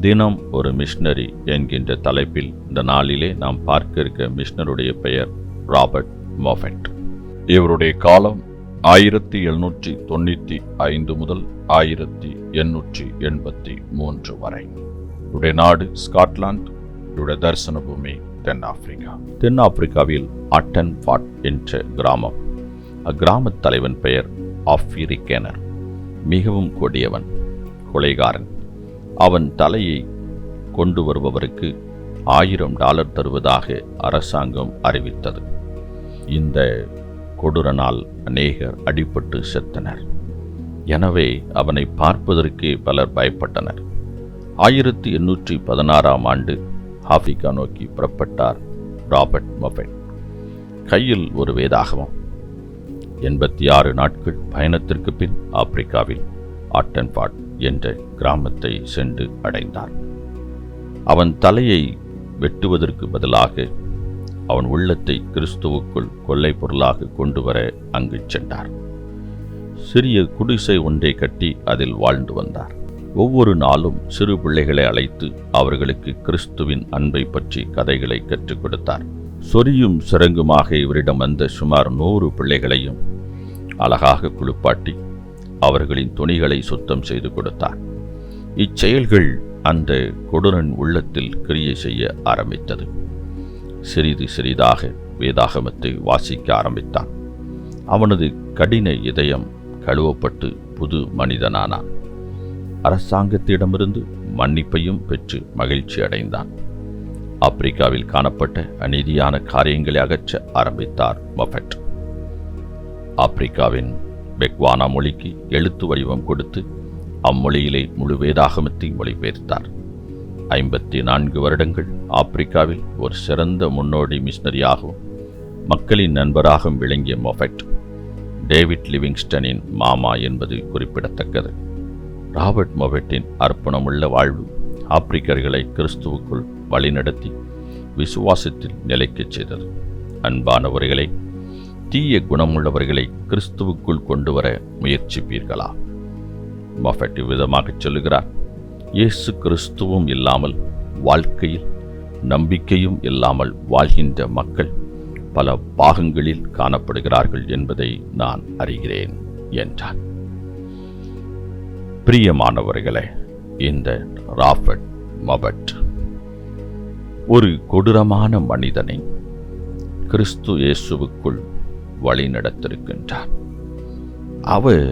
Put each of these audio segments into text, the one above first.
தினம் ஒரு மிஷனரி என்கின்ற தலைப்பில் இந்த நாளிலே நாம் பார்க்க இருக்க மிஷனருடைய பெயர் ராபர்ட் மொஃபெட். இவருடைய காலம் ஆயிரத்தி எழுநூற்றி தொண்ணூற்றி ஐந்து முதல் ஆயிரத்தி எண்ணூற்றி எண்பத்தி மூன்று வரை. இவருடைய நாடு ஸ்காட்லாந்து இவருடைய தரிசன பூமி தென்னாப்பிரிக்கா. தென்னாப்பிரிக்காவில் அட்டன் பாட் என்ற கிராமம். அக்கிராமத் தலைவன் பெயர் ஆஃபிரிக்கேனர். மிகவும் கொடியவன் கொலைகாரன். அவன் தலையை கொண்டு வருபவருக்கு ஆயிரம் டாலர் தருவதாக அரசாங்கம் அறிவித்தது. இந்த கொடூரனால் அநேகர் அடிபட்டு செத்தனர். எனவே அவனை பார்ப்பதற்கே பலர் பயப்பட்டனர். ஆயிரத்தி எண்ணூற்றி பதினாறாம் ஆண்டு ஆப்பிரிக்கா நோக்கி புறப்பட்டார் ராபர்ட் மொபெட் கையில் ஒரு வேதாகமம். எண்பத்தி ஆறு நாட்கள் பயணத்திற்கு பின் ஆப்பிரிக்காவில் ஆட்டன்பாட் என்ற கிராமத்தை சென்று அடைந்தார் அவன் தலையை வெட்டுவதற்கு பதிலாக அவன் உள்ளத்தை கிறிஸ்துவுக்குள் கொள்ளை பொருளாக கொண்டு வர அங்கு சென்றார். சிறிய குடிசை ஒன்றை கட்டி அதில் வாழ்ந்து வந்தார். ஒவ்வொரு நாளும் சிறு பிள்ளைகளை அழைத்து அவர்களுக்கு கிறிஸ்துவின் அன்பை பற்றி கதைகளை கற்றுக் கொடுத்தார். சொரியும் சிறங்குமாக இவரிடம் வந்த சுமார் நூறு பிள்ளைகளையும் அழகாக குளிப்பாட்டி அவர்களின் துணிகளை சுத்தம் செய்து கொடுத்தார். இச்செயல்கள் அந்த கொடூரன் உள்ளத்தில் கிரியை செய்ய ஆரம்பித்தது. சிறிது சிறிதாக வேதாகமத்தை வாசிக்க ஆரம்பித்தான். அவனது கடின இதயம் கழுவப்பட்டு புது மனிதனானான். அரசாங்கத்திடமிருந்து மன்னிப்பையும் பெற்று மகிழ்ச்சி அடைந்தான். ஆப்பிரிக்காவில் காணப்பட்ட அநீதியான காரியங்களை அகற்ற ஆரம்பித்தார் மபட். ஆப்பிரிக்காவின் பெக்வானா மொழிக்கு எழுத்து வடிவம் கொடுத்து அம்மொழியிலே முழு வேதாகமத்தை மொழிபெயர்த்தார். ஐம்பத்தி நான்கு வருடங்கள் ஆப்பிரிக்காவில் ஒரு சிறந்த முன்னோடி மிஷினரியாகவும் மக்களின் நண்பராகவும் விளங்கிய மொஃபெட் டேவிட் லிவிங்ஸ்டனின் மாமா என்பது குறிப்பிடத்தக்கது. ராபர்ட் மொபெட்டின் அர்ப்பணமுள்ள வாழ்வு ஆப்பிரிக்கர்களை கிறிஸ்துவுக்குள் வழிநடத்தி விசுவாசத்தில் நிலைக்கச் செய்தது. அன்பானவர்களை தீய குணமுள்ளவர்களை கிறிஸ்துவுக்குள் கொண்டு வர முயற்சிப்பீர்களா? மொஃபெட் இவ்விதமாக சொல்லுகிறார் இயேசு கிறிஸ்துவும் இல்லாமல் வாழ்க்கையில் நம்பிக்கையும் இல்லாமல் வாழ்கின்ற மக்கள் பல பாகங்களில் காணப்படுகிறார்கள் என்பதை நான் அறிகிறேன் என்றார். பிரியமானவர்களே இந்த ராபர்ட் மபட் ஒரு கொடூரமான மனிதனை கிறிஸ்து இயேசுவுக்குள் வழி நடத்திருக்கின்றார் அவர்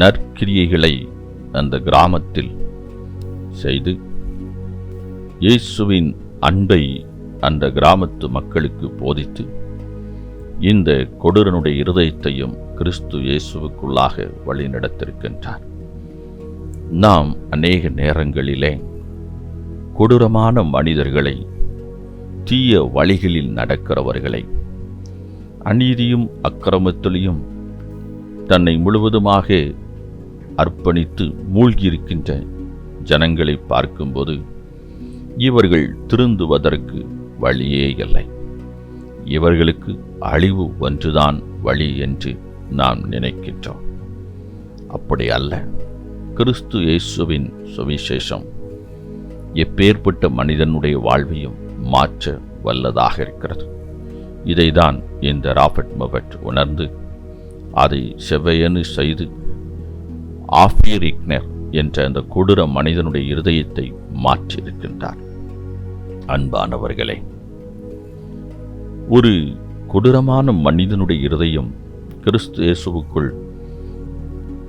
நற்கிரியைகளை அந்த கிராமத்தில் செய்து இயேசுவின் அன்பை அந்த கிராமத்து மக்களுக்கு போதித்து இந்த கொடூரனுடைய இருதயத்தையும் கிறிஸ்து இயேசுவுக்குள்ளாக வழி நடத்திருக்கின்றார் நாம் அநேக நேரங்களிலே கொடூரமான மனிதர்களை தீய வழிகளில் நடக்கிறவர்களை அநீதியும் அக்கிரமத்திலையும் தன்னை முழுவதுமாக அர்ப்பணித்து மூழ்கியிருக்கின்ற ஜனங்களை பார்க்கும்போது இவர்கள் திருந்துவதற்கு வழியே இல்லை. இவர்களுக்கு அழிவு ஒன்றுதான் வழி என்று நாம் நினைக்கின்றோம். அப்படி அல்ல. கிறிஸ்து இயேசுவின் சுவிசேஷம் எப்பேற்பட்ட மனிதனுடைய வாழ்வையும் மாற்ற வல்லதாக இருக்கிறது. இதைதான் இந்த ராபர்ட் மபட் உணர்ந்து அதை செவ்வையனு செய்து ஆஃபியரிக்னர் என்ற அந்த கொடூர மனிதனுடைய இருதயத்தை மாற்றியிருக்கின்றார். அன்பானவர்களே ஒரு கொடூரமான மனிதனுடைய இருதயம் கிறிஸ்து இயேசுவுக்குள்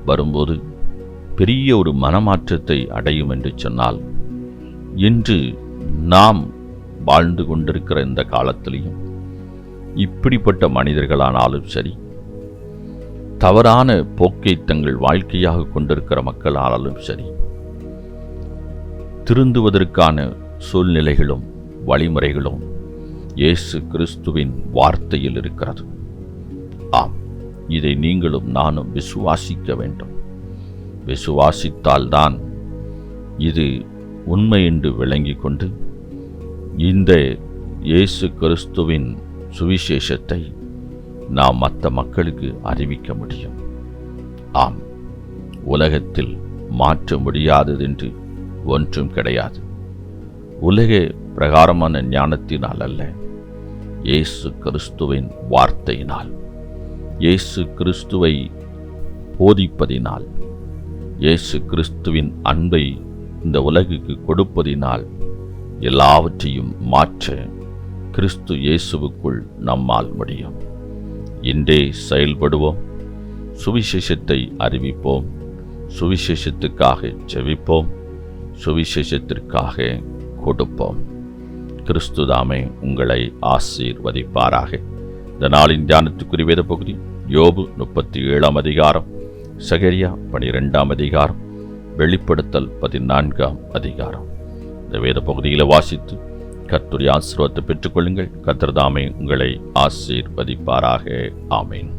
வரும்போது பெரிய ஒரு மனமாற்றத்தை அடையும் என்று சொன்னால் இன்று நாம் வாழ்ந்து கொண்டிருக்கிற இந்த காலத்திலையும் இப்படிப்பட்ட மனிதர்களானாலும் சரி தவறான போக்கை தங்கள் வாழ்க்கையாக கொண்டிருக்கிற மக்களானாலும் சரி திருந்துவதற்கான சூழ்நிலைகளும் வழிமுறைகளும் இயேசு கிறிஸ்துவின் வார்த்தையில் இருக்கிறது. ஆம் இதை நீங்களும் நானும் விசுவாசிக்க வேண்டும். விசுவாசித்தால்தான் இது உண்மை என்று விளங்கிக் கொண்டு இந்த இயேசு கிறிஸ்துவின் சுவிசேஷத்தை நாம் மற்ற மக்களுக்கு அறிவிக்க முடியும். ஆம் உலகத்தில் மாற்ற முடியாததென்று ஒன்றும் கிடையாது. உலக பிரகாரமான ஞானத்தினால் அல்ல இயேசு கிறிஸ்துவின் வார்த்தையினால் இயேசு கிறிஸ்துவை போதிப்பதினால் இயேசு கிறிஸ்துவின் அன்பை இந்த உலகுக்கு கொடுப்பதினால் எல்லாவற்றையும் மாற்ற கிறிஸ்து இயேசுவுக்குள் நம்மால் முடியும். இன்றே செயல்படுவோம். சுவிசேஷத்தை அறிவிப்போம். சுவிசேஷத்துக்காக ஜெபிப்போம். சுவிசேஷத்திற்காக கொடுப்போம். கிறிஸ்துதாமே உங்களை ஆசீர்வதிப்பாராக. இந்த நாளின் தியானத்துக்குரிய வேத பகுதி யோபு முப்பத்தி ஏழாம் அதிகாரம் சகரியா பனிரெண்டாம் அதிகாரம் வெளிப்படுத்தல் பதினான்காம் அதிகாரம். இந்த வேத பகுதியில் வாசித்து கத்துரி ஆசீர்வாதத்தை பெற்றுக்கொள்ளுங்கள். கத்திரதாமை உங்களை ஆசீர்வதிப்பாராக. ஆமேன்.